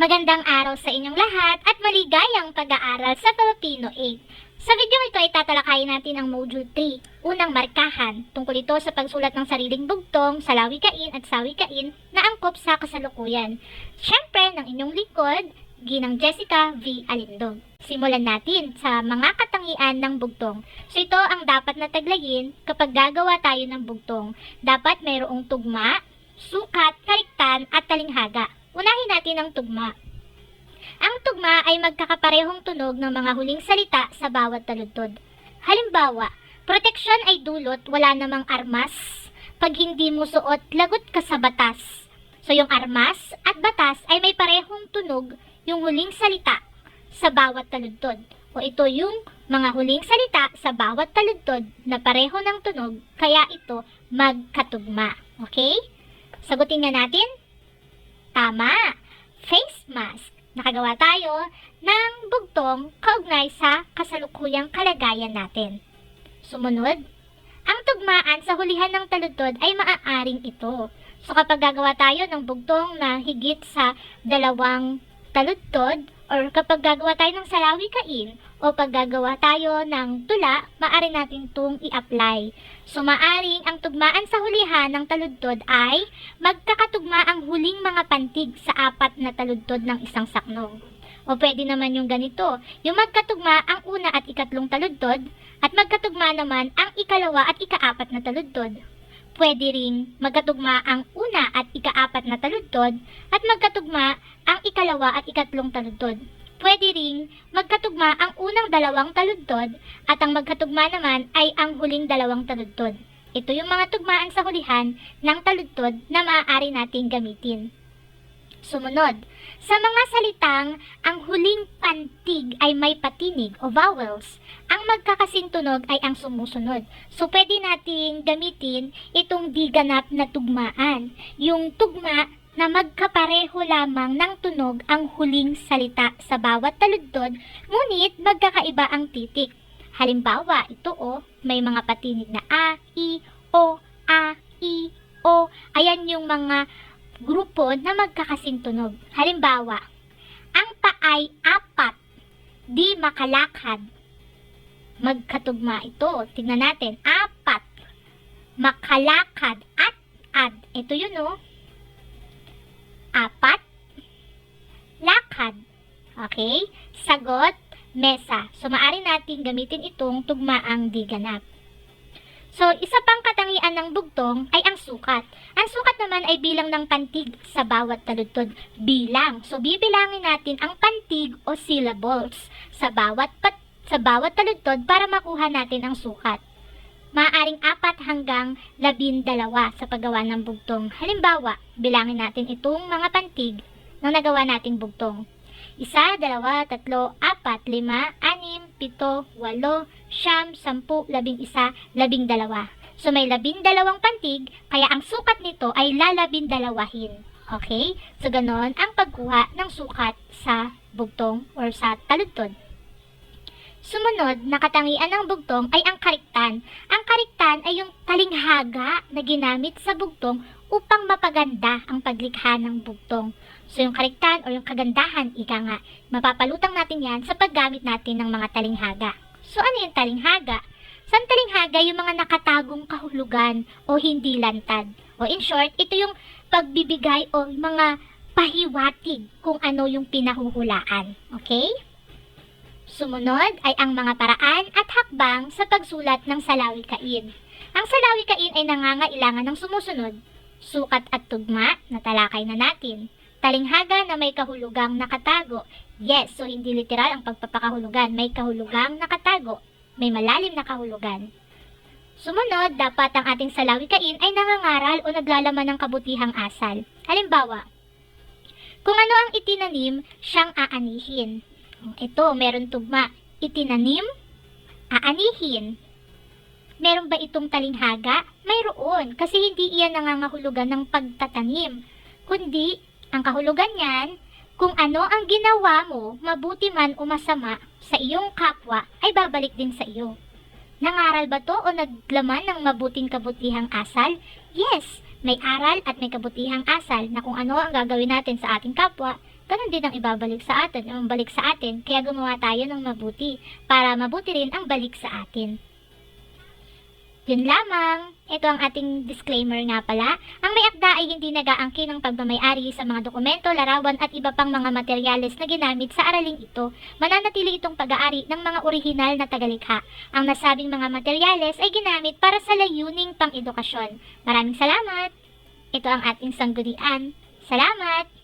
Magandang araw sa inyong lahat at maligayang pag-aaral sa Filipino 8. Sa video ito ay tatalakayin natin ang Module 3, unang markahan, tungkol ito sa pagsulat ng sariling bugtong sa lawikain at sawikain na angkop sa kasalukuyan. Siyempre, ng inyong likod, Ginang Jessica V. Alindog. Simulan natin sa mga katangian ng bugtong. So ito ang dapat na taglayin kapag gagawa tayo ng bugtong. Dapat mayroong tugma, sukat, kaliktan at talinghaga. Unahin natin ang tugma. Ang tugma ay magkakaparehong tunog ng mga huling salita sa bawat taludtod. Halimbawa, proteksyon ay dulot, wala namang armas. Pag hindi mo suot, lagot ka sa batas. So yung armas at batas ay may parehong tunog yung huling salita sa bawat taludtod. O ito yung mga huling salita sa bawat taludtod na pareho ng tunog, kaya ito magkatugma. Okay? Sagutin nga natin. Tama! Face mask. Nakagawa tayo ng bugtong kaugnay sa kasalukuyang kalagayan natin. Sumunod, ang tugmaan sa hulihan ng taludtod ay maaaring ito. So kapag gagawa tayo ng bugtong na higit sa dalawang taludtod or kapag gagawa tayo ng salawikain o pag gagawa tayo ng tula, maaari natin itong i-apply. So maaring ang tugmaan sa hulihan ng taludtod ay magkakatugma ang huling mga pantig sa apat na taludtod ng isang saknog. O pwede naman yung ganito, yung magkatugma ang una at ikatlong taludtod at magkatugma naman ang ikalawa at ikaapat na taludtod. Pwede ring magkatugma ang una at ikaapat na taludtod at magkatugma ang ikalawa at ikatlong taludtod. Pwede ring magkatugma ang unang dalawang taludtod at ang magkatugma naman ay ang huling dalawang taludtod. Ito yung mga tugmaan sa hulihan ng taludtod na maaari nating gamitin. Sumunod, sa mga salitang ang huling pantig ay may patinig o vowels, ang magkakasintunog ay ang sumusunod. So, pwede nating gamitin itong di ganap na tugmaan. Yung tugma na magkapareho lamang ng tunog ang huling salita sa bawat taludtod, ngunit magkakaiba ang titik. Halimbawa, ito o, may mga patinig na a, i, o, a, i, o. Ayan yung mga grupo na magkakasintunog. Halimbawa, ang paay apat, di makalakad. Magkatugma ito. Tingnan natin. Apat, makalakad at ad. Ito yun o. Apat, lakad. Okay? Sagot, mesa. So, maaari natin gamitin itong tugmaang di ganap. So, isa pang katangian ng bugtong ay ang sukat. Ang sukat naman ay bilang ng pantig sa bawat taludtod. Bilang. So, bibilangin natin ang pantig o syllables sa bawat pat sa bawat taludtod para makuha natin ang sukat. Maaring apat hanggang labindalawa sa paggawa ng bugtong. Halimbawa, bilangin natin itong mga pantig na nagawa nating bugtong. Isa, dalawa, tatlo, apat, lima, anim, pito, walo, siyam, sampu, labing isa, labing dalawa. So may labing dalawang pantig, kaya ang sukat nito ay lalabing dalawahin. Okay? So ganon ang pagkuha ng sukat sa bugtong or sa taludtod. Sumunod na katangian ng bugtong ay ang kariktan. Ang kariktan ay yung talinghaga na ginamit sa bugtong upang mapaganda ang paglikha ng bugtong. So yung kariktan o yung kagandahan, ika nga, mapapalutang natin yan sa paggamit natin ng mga talinghaga. So ano yung talinghaga? Sa talinghaga, yung mga nakatagong kahulugan o hindi lantad. O in short, ito yung pagbibigay o mga pahiwatig kung ano yung pinahuhulaan. Okay? Sumunod ay ang mga paraan at hakbang sa pagsulat ng salawikain. Ang salawikain ay nangangailangan ng sumusunod, sukat at tugma na talakay na natin. Talinghaga na may kahulugang nakatago. Yes, so hindi literal ang pagpapakahulugan. May kahulugang nakatago. May malalim na kahulugan. Sumunod, dapat ang ating salawikain ay nangangaral o naglalaman ng kabutihang asal. Halimbawa, kung ano ang itinanim, siyang aanihin. Ito, meron tugma. Itinanim, aanihin. Meron ba itong talinghaga? Mayroon, kasi hindi iyan nangangahulugan ng pagtatanim. Kundi, ang kahulugan niyan, kung ano ang ginawa mo, mabuti man o masama, sa iyong kapwa, ay babalik din sa iyo. Nangaral ba to o naglaman ng mabuting kabutihang asal? Yes, may aral at may kabutihang asal na kung ano ang gagawin natin sa ating kapwa, ganun din ang ibabalik sa atin, ang balik sa atin. Kaya gumawa tayo ng mabuti, para mabuti rin ang balik sa atin. Yun lamang. Ito ang ating disclaimer nga pala. Ang may akda ay hindi nag-aangkin ng pagmamayari sa mga dokumento, larawan at iba pang mga materyales na ginamit sa araling ito. Mananatili itong pag-aari ng mga orihinal na tagalikha. Ang nasabing mga materyales ay ginamit para sa layuning pang-edukasyon. Maraming salamat! Ito ang ating sanggunian. Salamat!